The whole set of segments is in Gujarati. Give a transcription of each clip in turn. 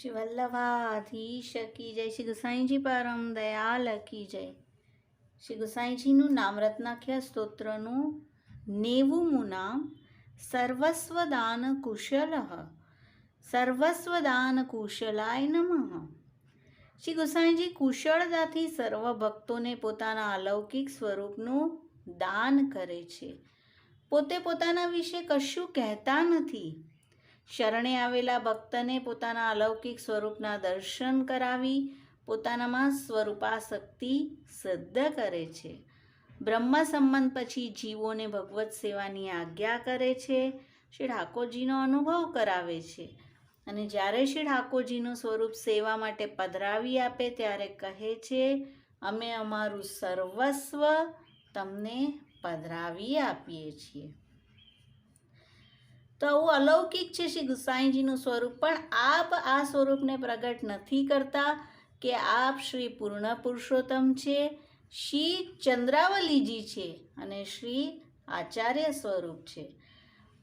શ્રી વલ્લભાધીશ કી જય. શ્રી ગુસાઈજી પરમ દયાલ કી જય. શ્રી ગુસાઈજીનું નામ રત્નાખ્યા સ્તોત્રનું નેવુંમું નામ સર્વસ્વદાન કુશલ. સર્વસ્વદાન કુશલાય નમઃ. શ્રી ગુસાઈજી કુશળતાથી સર્વ ભક્તોને પોતાના અલૌકિક સ્વરૂપનું દાન કરે છે. પોતે પોતાના વિશે કશું કહેતા નથી. શરણે આવેલા ભક્તને પોતાના અલૌકિક સ્વરૂપના દર્શન કરાવી પોતાનામાં સ્વરૂપાશક્તિ સિદ્ધ કરે છે. બ્રહ્મ સંબંધ પછી જીવોને ભગવત સેવાની આજ્ઞા કરે છે. શ્રી ઠાકોરજીનો અનુભવ કરાવે છે. અને જ્યારે શ્રી ઠાકોરજીનું સ્વરૂપ સેવા માટે પધરાવી આપે ત્યારે કહે છે, અમે અમારું સર્વસ્વ તમને પધરાવી આપીએ છીએ. તો આવું અલૌકિક છે શ્રી ગુસાઈજીનું સ્વરૂપ પણ આપ આ સ્વરૂપને પ્રગટ નથી કરતા કે આપ શ્રી પૂર્ણ પુરુષોત્તમ છે શ્રી ચંદ્રાવલીજી છે અને શ્રી આચાર્ય સ્વરૂપ છે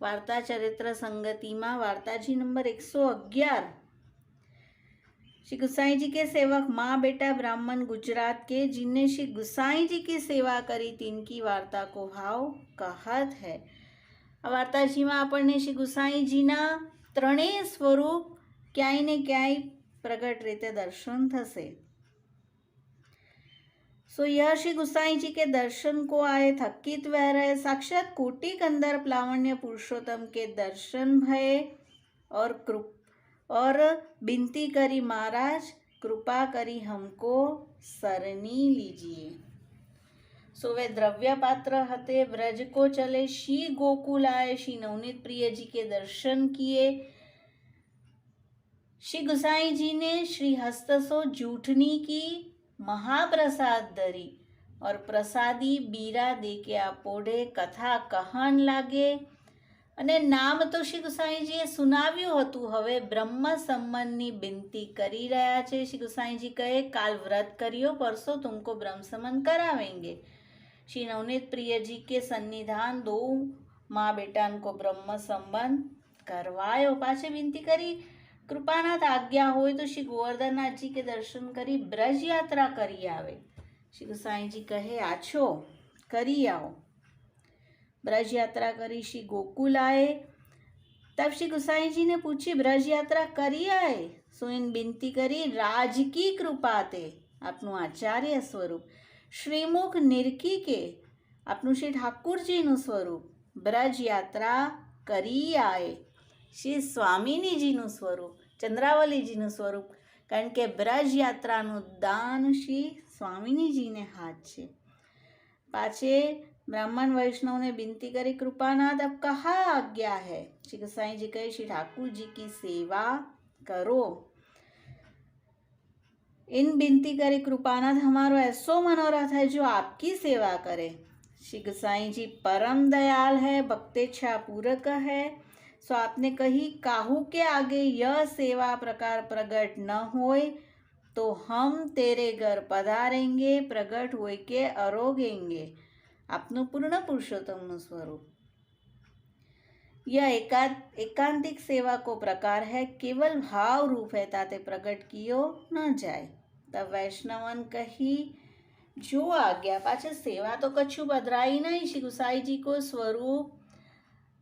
વાર્તા ચરિત્ર સંગતિમાં વાર્તાજી નંબર એકસો અગિયાર श्री गुसाई जी के सेवक माँ बेटा ब्राह्मण गुजरात के जिनने श्री गुसाई जी की सेवा કરી तिनकी વાર્તા કો ભાવ કહત હૈ આ વાર્તાજીમાં આપણને શ્રી ગુસાઈજીના ત્રણેય સ્વરૂપ ક્યાંય ને ક્યાંય પ્રગટ રીતે દર્શન થશે सो यह श्री गुसाई जी के दर्शन को आए थकित वह रहे साक्षात कोटि कंदर प्लावण्य पुरुषोत्तम के दर्शन भये और कृप और बिनती करी महाराज कृपा करी हमको सरनी लीजिए सो वे द्रव्य पात्र हते ब्रज को चले श्री गोकुल आए श्री नवनीत प्रिय जी के दर्शन किए श्री गुसाई जी ने श्री हस्तसो जूठनी की महाप्रसाद धरी और प्रसादी बीरा दे के આપોઢે કથા કહાન લાગે અને નામ તો શ્રી ગુસાઈજીએ સુનાવ્યું હતું હવે બ્રહ્મ સંબંધની બિનતી કરી રહ્યા છે શ્રી ગુસાઈજી કહે કાલ વ્રત કર્યો પરસો તુમકો બ્રહ્મ સંબંધ કરાવેંગે श्री શ્રી નવનીત પ્રિયજી કે સન્નિધાન દો મા બેટાન કો બ્રહ્મ સંબંધ કરવાયો. પાછે વિનંતી કરી, કૃપાનાથ, આજ્ઞા હોય તો શ્રી ગોવર્ધનનાથજી કે દર્શન કરી બ્રજ યાત્રા કરી આવે. શ્રી ગુસાઈજી કહે, આછો, કરી આવો. બ્રજ યાત્રા કરી શ્રી ગોકુલ આએ તબ શ્રી ગુસાઈજીને પૂછી બ્રજ યાત્રા કરી આએ સુઈન બિનતી કરી, રાજકી કૃપા તે. આપનું આચાર્ય સ્વરૂપ. શ્રીમુખ કે આપનું શ્રી ઠાકુરજીનું સ્વરૂપ બ્રજ યાત્રા કરી આએ શ્રી સ્વામિનીજીનું સ્વરૂપ ચંદ્રાવલીજીનું સ્વરૂપ કારણ કે બ્રજ યાત્રાનું દાન શ્રી સ્વામિનીજીને હાથ છે પાછે બ્રાહ્મણ વૈષ્ણવને બિનતી કરી કૃપાનાથ આપ કહા આજ્ઞા હૈ શ્રી સાંઈજી કહે શ્રી ઠાકુરજી કી સેવા કરો इन विनती करी कृपानाथ हमारो ऐसो मनोरथ है जो आपकी सेवा करे श्री गोसाई जी परम दयाल है भक्तेच्छा पूरक है सो आपने कही काहू के आगे यह सेवा प्रकार प्रगट न होए तो हम तेरे घर पधारेंगे प्रगट होए के अरोगेंगे આપનું પૂર્ણ પુરુષોત્તમનું સ્વરૂપ यह एका एकांतिक सेवा को प्रकार है केवल भाव रूप है ताते प्रकट कियो न जाए તો વૈષ્ણવન કહી, જો આજ્ઞા પાછળ સેવા તો કશું બદરાઈ નહીં. શ્રી ગુસાઈજી કો સ્વરૂપ,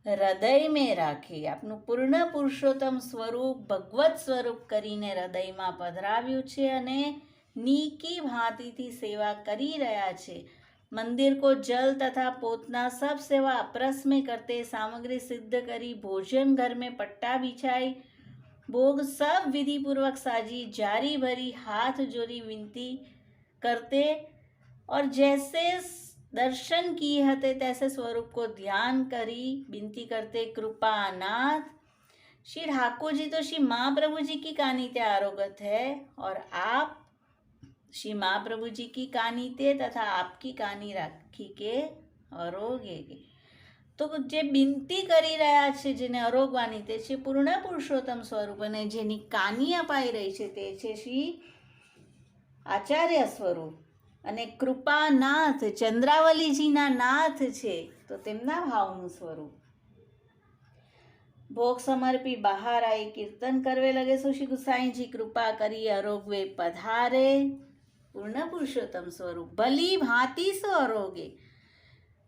હૃદય મેં રાખી. આપનું પૂર્ણ પુરુષોત્તમ સ્વરૂપ ભગવત સ્વરૂપ કરીને હૃદયમાં પધરાવ્યું છે અને નીકી ભાતીથી સેવા કરી રહ્યા છે. મંદિર કો જલ તથા પોતના સબ સેવા અપરસ કરતે સામગ્રી સિદ્ધ કરી ભોજન ઘર પટ્ટા બિછાઈ भोग सब विधि पूर्वक साजी, जारी भरी हाथ जोरी विनती करते और जैसे दर्शन किए हते, तैसे स्वरूप को ध्यान करी विनती करते, कृपा नाथ श्री ठाकुर जी तो श्री महाप्रभु जी की कहानी ते आरोगत है और आप श्री महाप्रभु जी की कहानी ते तथा आपकी कहानी राखी के और તો જે બિનતી કરી રહ્યા છે, જેને અરોગવાની તે છે પૂર્ણ પુરુષોત્તમ સ્વરૂપ અને જેની કાની અપાઈ રહી છે તે છે શ્રી આચાર્ય સ્વરૂપ. અને કૃપાનાથ, ચંદ્રાવલીજીના નાથ છે, તો તેમના ભાવનું સ્વરૂપ. ભોગ સમર્પી બહાર આવી કીર્તન કરવે લગે સુશી ગુસાઈજી કૃપા કરી અરોગવે પધારે. પૂર્ણ પુરુષોત્તમ સ્વરૂપ. ભલી ભાંતિ સો અરોગે.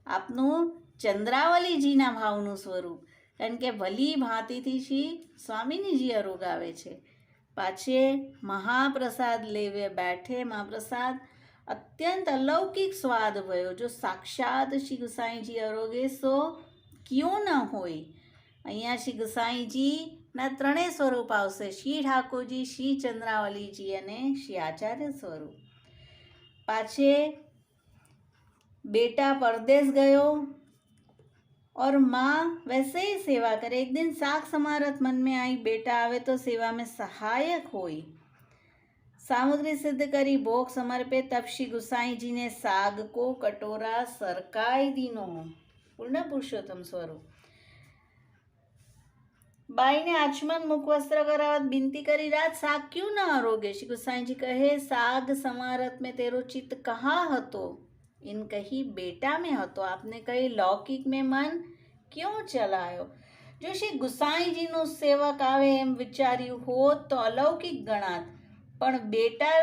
આપનું ચંદ્રાવલીજીના ભાવનું સ્વરૂપ, કારણ કે ભલી ભાંતિથી શ્રી સ્વામીનીજી અરોગાવે છે. પાછે મહાપ્રસાદ લેવે બેઠે મહાપ્રસાદ. અત્યંત અલૌકિક સ્વાદ ભયો જો સાક્ષાત શ્રી ગુસાઈજી અરોગે સો ક્યો ન હોય? અહીંયા શ્રી ગુસાઈજીના ત્રણેય સ્વરૂપ આવશે, શ્રી ઠાકોરજી, શ્રી ચંદ્રાવલીજી અને શ્રી આચાર્ય સ્વરૂપ. પાછે બેટા પરદેશ ગયો और माँ वैसे ही सेवा करे एक दिन साख समारत मन में आई बेटा आवे तो सेवा में सहायक होई सामग्री सिद्ध करी भोग समर्पे तब श्री गुसाई जी ने साग को कटोरा सरकाई दीनो पूर्ण पुरुषोत्तम स्वरूप બાઈને આચમન મુખવસ્ત્ર કરાવત બિનતી કરી રાત સાગ ક્યું ન આરોગે શ્રી ગુસાઈજી કહે સાગ समारत में तेरो चित्त कहाँ હતો इन कही बेटा में हो तो आपने कही લૌકિક મેં મન ક્યું ચલાયો જો શ્રી ગુસાઈજીનો સેવક આવે એમ વિચાર્યું હોત તો અલૌકિક ગણાત પણ બેટા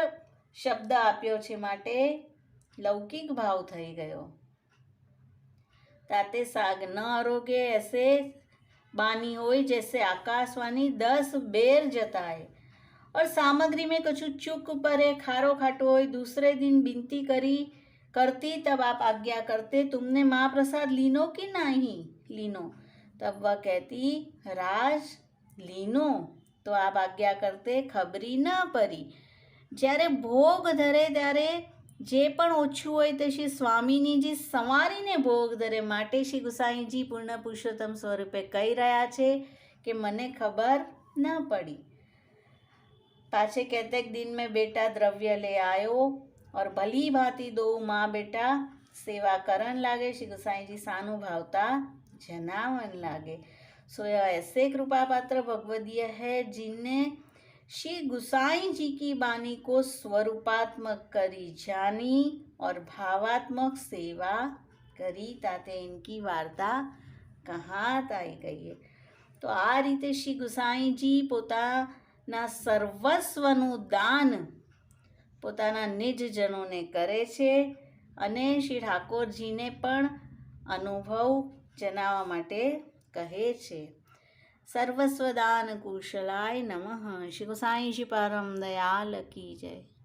શબ્દ આપ્યો છે માટે લૌકિક ભાવ થઈ ગયો તાતે સાગ ન આરોગે એસે બાની હોય જેસે આકાશવાની દસ બેર જતાય और सामग्री में कुछ चुक परे ખારો ખાટો હોય दूसरे દિન બિનતી કરી करती तब आप आज्ञा करते तुमने महाप्रसाद लीनो कि नहीं लीनो तब वह कहती राज लीनो તો આપ આજ્ઞા કરતે ખબરી ન પરી જ્યારે ભોગ ધરે ત્યારે જે પણ ઓછું હોય તે શ્રી સ્વામીનીજી સંવારીને ભોગ ધરે માટે શ્રી ગુસાઈજી પૂર્ણ પુરુષોત્તમ સ્વરૂપે કહી રહ્યા છે કે મને ખબર ન પડી पाछे कहते एक दिन में बेटा द्रव्य ले आयो और भली भांति दो माँ बेटा सेवा करण लागे श्री गोसाई जी सानुभावता जनावन लागे सो यह ऐसे कृपा पात्र भगवदीय है जिनने श्री गुसाई जी की बानी को स्वरूपात्मक करी जानी और भावात्मक सेवा કરી તાતે ઇનકી વાર્તા કહાત આવી ગઈ है તો આ રીતે શ્રી ગુસાઈજી પોતાના સર્વસ્વનું દાન પોતાના નિજજનોને કરે છે અને શ્રી ઠાકોરજીને પણ અનુભવ જણાવવા માટે કહે છે. સર્વસ્વદાન કુશલાય નમઃ. શ્રી ગુસાઈજી પરમ દયાલ કી જય.